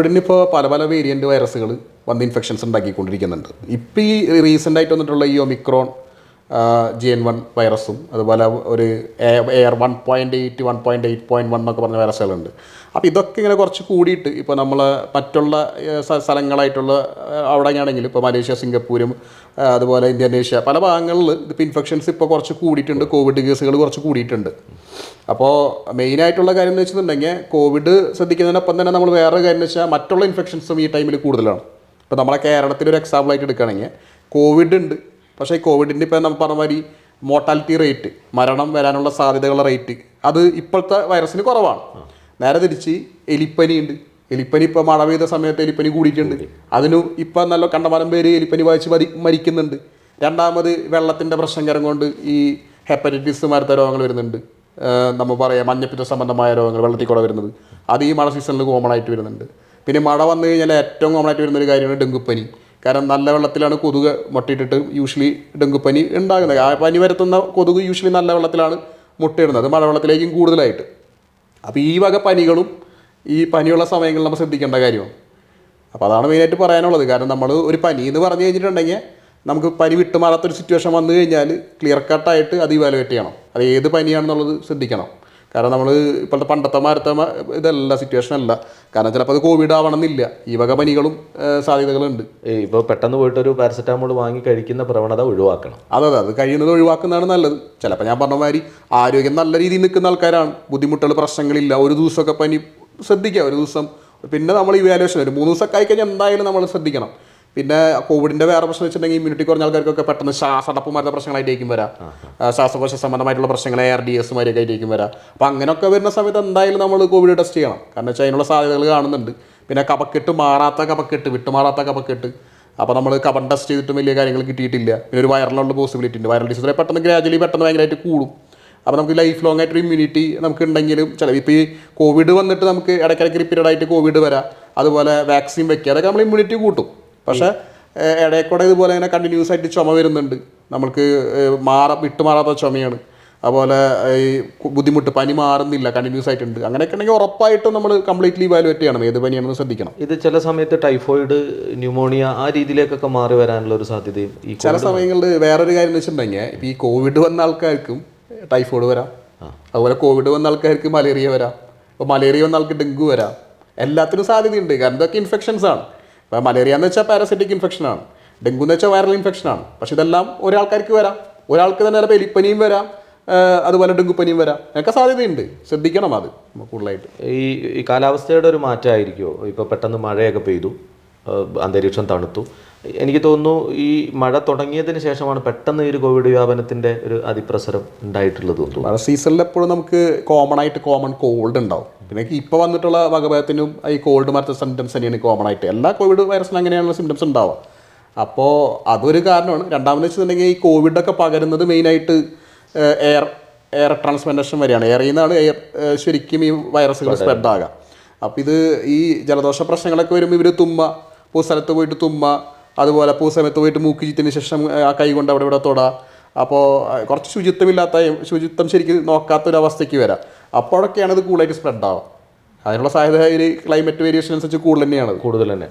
കോവിഡിന് ഇപ്പോൾ പല പല വേരിയന്റ് വൈറസുകൾ വന്ന് ഇൻഫെക്ഷൻസ് ഉണ്ടാക്കിക്കൊണ്ടിരിക്കുന്നുണ്ട്. ഇപ്പോൾ ഈ റീസെന്റ് ആയിട്ട് വന്നിട്ടുള്ള ഈ ഒമിക്രോൺ ജി എൻ വൺ വൈറസും അതുപോലെ ഒരു air one point eight one point eight point one എന്നൊക്കെ പറഞ്ഞ വൈറസുകളുണ്ട് അപ്പോൾ ഇതൊക്കെ ഇങ്ങനെ കുറച്ച് കൂടിയിട്ട് ഇപ്പോൾ നമ്മൾ മറ്റുള്ള സ്ഥലങ്ങളായിട്ടുള്ള അവിടെയാണെങ്കിൽ ഇപ്പോൾ മലേഷ്യ സിംഗപ്പൂരും അതുപോലെ ഇന്തോനേഷ്യ പല ഭാഗങ്ങളിൽ ഇപ്പോൾ ഇൻഫെക്ഷൻസ് ഇപ്പോൾ കുറച്ച് കൂടിയിട്ടുണ്ട്. കോവിഡ് കേസുകൾ കുറച്ച് കൂടിയിട്ടുണ്ട്. അപ്പോൾ മെയിനായിട്ടുള്ള കാര്യം എന്ന് വെച്ചിട്ടുണ്ടെങ്കിൽ കോവിഡ് ശ്രദ്ധിക്കുന്നതിനൊപ്പം തന്നെ നമ്മൾ വേറെ കാര്യം എന്ന് വെച്ചാൽ മറ്റുള്ള ഇൻഫെക്ഷൻസും ഈ ടൈമിൽ കൂടുതലാണ്. ഇപ്പോൾ നമ്മളെ കേരളത്തിൽ ഒരു എക്സാമ്പിൾ ആയിട്ട് എടുക്കുകയാണെങ്കിൽ കോവിഡ് ഉണ്ട്. പക്ഷേ ഈ കോവിഡിന്റെ ഇപ്പോൾ നമ്മൾ പറഞ്ഞ മാതിരി മോർട്ടാലിറ്റി റേറ്റ് മരണം വരാനുള്ള സാധ്യതകളുടെ റേറ്റ് അത് ഇപ്പോഴത്തെ വൈറസിന് കുറവാണ്. നേരെ തിരിച്ച് എലിപ്പനി ഉണ്ട്. എലിപ്പനി ഇപ്പോൾ മഴ പെയ്ത സമയത്ത് എലിപ്പനി കൂടിയിട്ടുണ്ട്. അതിനു ഇപ്പം നല്ല കണ്ടമാനം പേര് എലിപ്പനി വായിച്ച് മരി മരിക്കുന്നുണ്ട്. രണ്ടാമത് വെള്ളത്തിന്റെ പ്രശ്നം കരം കൊണ്ട് ഈ ഹെപ്പറ്റൈറ്റിസ് മരത്തെ രോഗങ്ങൾ വരുന്നുണ്ട്. നമ്മൾ പറയാം മഞ്ഞപ്പിത്ത സംബന്ധമായ രോഗങ്ങൾ വെള്ളത്തിൽ കൂടെ വരുന്നത്. അത് ഈ മഴ സീസണിൽ കോമൺ ആയിട്ട് വരുന്നുണ്ട്. പിന്നെ മഴ വന്നു കഴിഞ്ഞാൽ ഏറ്റവും കോമൺ ആയിട്ട് വരുന്നൊരു കാര്യമാണ് ഡെങ്കുപ്പനി. കാരണം നല്ല വെള്ളത്തിലാണ് കൊതുക് മുട്ടയിട്ടിട്ട് യൂഷ്വലി ഡെങ്കുപ്പനി ഉണ്ടാകുന്നത്. ആ പനി വരുത്തുന്ന കൊതുക് യൂഷ്വലി നല്ല വെള്ളത്തിലാണ് മുട്ടയിടുന്നത്. മഴവെള്ളത്തിലേക്കും കൂടുതലായിട്ട്. അപ്പോൾ ഈ വക പനികളും ഈ പനിയുള്ള സമയങ്ങളിൽ നമ്മൾ ശ്രദ്ധിക്കേണ്ട കാര്യമാണ്. അപ്പോൾ അതാണ് മെയിനായിട്ട് പറയാനുള്ളത്. കാരണം നമ്മൾ ഒരു പനി എന്ന് പറഞ്ഞു കഴിഞ്ഞിട്ടുണ്ടെങ്കിൽ നമുക്ക് പനി വിട്ടുമാറാത്തൊരു സിറ്റുവേഷൻ വന്നു കഴിഞ്ഞാൽ ക്ലിയർ കട്ടായിട്ട് അത് ഇവാലുവേറ്റ് ചെയ്യണം. അത് ഏത് പനിയാണെന്നുള്ളത് ശ്രദ്ധിക്കണം. കാരണം നമ്മൾ ഇപ്പോഴത്തെ പണ്ടത്തെ മാരത്തെ ഇതല്ല സിറ്റുവേഷൻ അല്ല. കാരണം ചിലപ്പോൾ അത് കോവിഡ് ആവണമെന്നില്ല. ഈ വക പനികളും സാധ്യതകളുണ്ട്. ഇപ്പോൾ പെട്ടെന്ന് പോയിട്ട് ഒരു പാരസെറ്റാമോൾ വാങ്ങി കഴിക്കുന്ന പ്രവണത ഒഴിവാക്കണം. അതെ അതെ. അത് കഴിയുന്നത് ഒഴിവാക്കുന്നതാണ് നല്ലത്. ചിലപ്പോൾ ഞാൻ പറഞ്ഞ മാതിരി ആരോഗ്യം നല്ല രീതിയിൽ നിൽക്കുന്ന ആൾക്കാരാണ്. ബുദ്ധിമുട്ടുകൾ പ്രശ്നങ്ങളില്ല. ഒരു ദിവസമൊക്കെ പനി ശ്രദ്ധിക്കുക. ഒരു ദിവസം പിന്നെ നമ്മൾ ഇവാലുവേഷൻ ഒരു മൂന്ന് ദിവസമൊക്കെ ആയിക്കഴിഞ്ഞാൽ എന്തായാലും നമ്മൾ ശ്രദ്ധിക്കണം. പിന്നെ കോവിഡിന്റെ വേറെ പ്രശ്നം വെച്ചിട്ടുണ്ടെങ്കിൽ ഇമ്മ്യൂണിറ്റി കുറഞ്ഞ ആൾക്കാർക്കൊക്കെ പെട്ടെന്ന് ശ്വാസടപ്പ് മരുന്ന വരാം. ശ്വാസകോശ സംബന്ധമായിട്ടുള്ള പ്രശ്നങ്ങൾ ആർ ഡി എസ് മാരൊക്കെ ആയിട്ടേക്കും വരാം. അപ്പോൾ അങ്ങനെയൊക്കെ വരുന്ന സമയത്ത് എന്തായാലും നമ്മൾ കോവിഡ് ടെസ്റ്റ് ചെയ്യണം. കാരണം വെച്ചാൽ അതിനുള്ള സാധ്യതകൾ കാണുന്നുണ്ട്. പിന്നെ കപക്കെട്ട് മാറാത്ത കപക്കെട്ട് വിട്ടുമാറാത്ത കപക്കെട്ട് അപ്പോൾ നമ്മൾ കബൺ ടെസ്റ്റ് ചെയ്തിട്ടും വലിയ കാര്യങ്ങൾ കിട്ടിയിട്ടില്ല. പിന്നെ ഒരു വൈറലുള്ള പോസിബിലിറ്റി ഉണ്ട്. വൈറൽ ഡിസീസ് പെട്ടെന്ന് ഗ്രാജുവലി പെട്ടെന്ന് ഭയങ്കരമായിട്ട് കൂടും. അപ്പോൾ നമുക്ക് ലൈഫ് ലോങ് ആയിട്ട് ഇമ്മ്യൂണിറ്റി നമുക്ക് ഉണ്ടെങ്കിലും ചില ഇപ്പോൾ ഈ കോവിഡ് വന്നിട്ട് നമുക്ക് ഇടയ്ക്കിടയ്ക്ക് റിപ്പീറ്റഡ് ആയിട്ട് കോവിഡ് വരാം. അതുപോലെ വാക്സിൻ വെക്കുക. അതൊക്കെ നമ്മൾ ഇമ്മ്യൂണിറ്റി കൂട്ടും. പക്ഷേ ഇടയ്ക്കൂടെ ഇതുപോലെ ഇങ്ങനെ കണ്ടിന്യൂസ് ആയിട്ട് ചുമ വരുന്നുണ്ട്. നമ്മൾക്ക് മാറ വിട്ടുമാറാത്ത ചുമയാണ്. അതുപോലെ ഈ ബുദ്ധിമുട്ട് പനി മാറുന്നില്ല കണ്ടിന്യൂസ് ആയിട്ടുണ്ട്. അങ്ങനെയൊക്കെ ഉണ്ടെങ്കിൽ ഉറപ്പായിട്ടും നമ്മൾ കംപ്ലീറ്റ്ലി ഇവാലുവേറ്റ് ചെയ്യണം. ഏത് പനിയാണെന്ന് ശ്രദ്ധിക്കണം. ഇത് ചില സമയത്ത് ടൈഫോയിഡ് ന്യൂമോണിയ ആ രീതിയിലേക്കൊക്കെ മാറി വരാനുള്ള ഒരു സാധ്യതയും ഈ ചില സമയങ്ങളിൽ വേറൊരു കാര്യം എന്ന് വെച്ചിട്ടുണ്ടെങ്കിൽ ഇപ്പം ഈ കോവിഡ് വന്ന ആൾക്കാർക്കും ടൈഫോയിഡ് വരാം. അതുപോലെ കോവിഡ് വന്ന ആൾക്കാർക്ക് മലേറിയ വരാം. അപ്പോൾ മലേറിയ വന്ന ആൾക്ക് ഡെങ്കു വരാം. എല്ലാത്തിനും സാധ്യതയുണ്ട്. കാരണം ഇതൊക്കെ ഇൻഫെക്ഷൻസ് ആണ്. ഇപ്പോൾ മലേറിയ എന്ന് വെച്ചാൽ പാരസിറ്റിക് ഇൻഫെക്ഷനാണ് ഡെങ്കു എന്ന് വെച്ചാൽ വൈറൽ ഇൻഫെക്ഷനാണ് ആണ്. പക്ഷെ ഇതെല്ലാം ഒരാൾക്കാർക്ക് വരാം. ഒരാൾക്ക് തന്നെ ചിലപ്പോൾ എലിപ്പനിയും വരാം. അതുപോലെ ഡെങ്കുപ്പനിയും വരാം. ഒക്കെ സാധ്യതയുണ്ട്. ശ്രദ്ധിക്കണം അത് കൂടുതലായിട്ട്. ഈ ഈ കാലാവസ്ഥയുടെ ഒരു മാറ്റമായിരിക്കുമോ ഇപ്പോൾ പെട്ടെന്ന് മഴയൊക്കെ പെയ്തു. അന്തരീക്ഷം തണുത്തു. എനിക്ക് തോന്നുന്നു ഈ മഴ തുടങ്ങിയതിന് ശേഷമാണ് പെട്ടെന്ന് ഈ ഒരു കോവിഡ് വ്യാപനത്തിന്റെ ഒരു അതിപ്രസരം ഉണ്ടായിട്ടുള്ളത് തോന്നുന്നു. മഴ സീസണിൽ എപ്പോഴും നമുക്ക് കോമൺ ആയിട്ട് കോമൺ കോൾഡ് ഉണ്ടാവും. പിന്നെ ഇപ്പോൾ വന്നിട്ടുള്ള വകഭേദത്തിനും ഈ കോൾഡ് മറ്റ സിംറ്റംസ് തന്നെയാണ് കോമൺ ആയിട്ട്. എല്ലാ കോവിഡ് വൈറസിനും അങ്ങനെയാണ് സിംറ്റംസ് ഉണ്ടാവുക. അപ്പോൾ അതൊരു കാരണമാണ്. രണ്ടാമത് വെച്ചിട്ടുണ്ടെങ്കിൽ ഈ കോവിഡൊക്കെ പകരുന്നത് മെയിനായിട്ട് എയർ എയർ ട്രാൻസ്പ്ലാന്റേഷൻ വരെയാണ്. എയറിൽ എയർ ശരിക്കും ഈ വൈറസുകൾ സ്പ്രെഡ് ആകുക. അപ്പോൾ ഇത് ഈ ജലദോഷ പ്രശ്നങ്ങളൊക്കെ വരുമ്പോൾ ഇവർ തുമ്മ പൂ സ്ഥലത്ത് പോയിട്ട് തുമ്മ അതുപോലെ പൂ സമയത്ത് പോയിട്ട് മൂക്കി ചീത്തിന് ശേഷം ആ കൈ കൊണ്ട് അവിടെ ഇവിടെ തൊടുക അപ്പോൾ കുറച്ച് ശുചിത്വമില്ലാത്ത ശുചിത്വം ശരിക്കും നോക്കാത്തൊരവസ്ഥയ്ക്ക് വരാം. അപ്പോഴൊക്കെയാണ് ഇത് കൂടുതലായിട്ട് സ്പ്രെഡ് ആവുക. അതിനുള്ള സാധ്യത ഈ ക്ലൈമറ്റ് വേരിയേഷൻ അനുസരിച്ച് കൂടുതൽ തന്നെയാണ്. കൂടുതൽ തന്നെ.